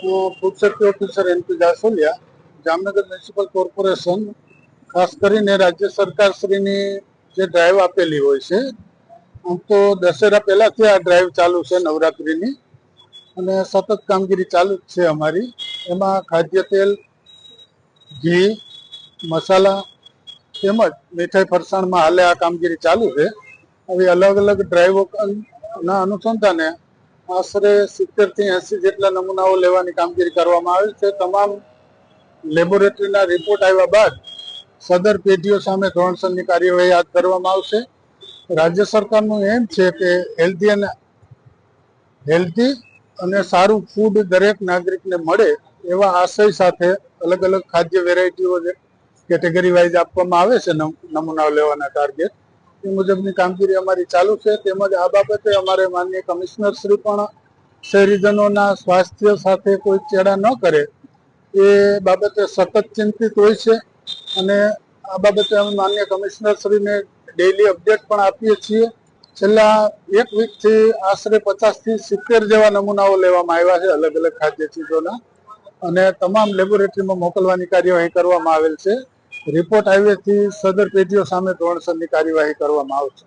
Food safety officer NP Jasoliya, Jamnagar municipal corporation ખાસ કરીને રાજ્ય સરકાર શ્રીની જે ડ્રાઈવ આપેલી હોય છે, આમ તો દશેરા પહેલાથી આ ડ્રાઈવ ચાલુ છે નવરાત્રિની. અને સતત કામગીરી ચાલુ જ છે અમારી. એમાં ખાદ્ય તેલ, ઘી, મસાલા તેમજ મીઠાઈ ફરસાણમાં હાલે આ કામગીરી ચાલુ છે. આવી અલગ અલગ ડ્રાઈવો ના અનુસંધાને આશરે સિત્તેરથી એસી જેટલા નમૂનાઓ લેવાની કામગીરી કરવામાં આવી છે. તમામ લેબોરેટરીના રિપોર્ટ આવ્યા બાદ સદર પેઢીઓ સામે ધોરણસરની કાર્યવાહી હાથ ધરવામાં આવશે. રાજ્ય સરકારનું એમ છે કે હેલ્ધી અને હેલ્ધી અને સારું ફૂડ દરેક નાગરિકને મળે એવા આશય સાથે અલગ અલગ ખાદ્ય વેરાયટીઓ કેટેગરી વાઇઝ આપવામાં આવે છે નમ- નમૂનાઓ લેવાના ટાર્ગેટ. એ મુજબની કામગીરી અમારી ચાલુ છે. તેમજ આ બાબતે અમારે માનનીય કમિશનર શ્રી પણ શહેરીજનોના સ્વાસ્થ્ય સાથે કોઈ ચેડા ન કરે એ બાબતે સતત ચિંતિત હોય છે અને આ બાબતે અમે માન્ય કમિશનર શ્રીને ડેઇલી અપડેટ પણ આપીએ છીએ. છેલ્લા એક વીકથી આશરે પચાસથી સિત્તેર જેવા નમૂનાઓ લેવામાં આવ્યા છે અલગ અલગ ખાદ્ય ચીજોના. અને તમામ લેબોરેટરીમાં મોકલવાની કાર્યવાહી કરવામાં આવેલ છે. રિપોર્ટ આવ્યેથી સદર પેઢીઓ સામે ધોરણસરની કાર્યવાહી કરવામાં આવશે.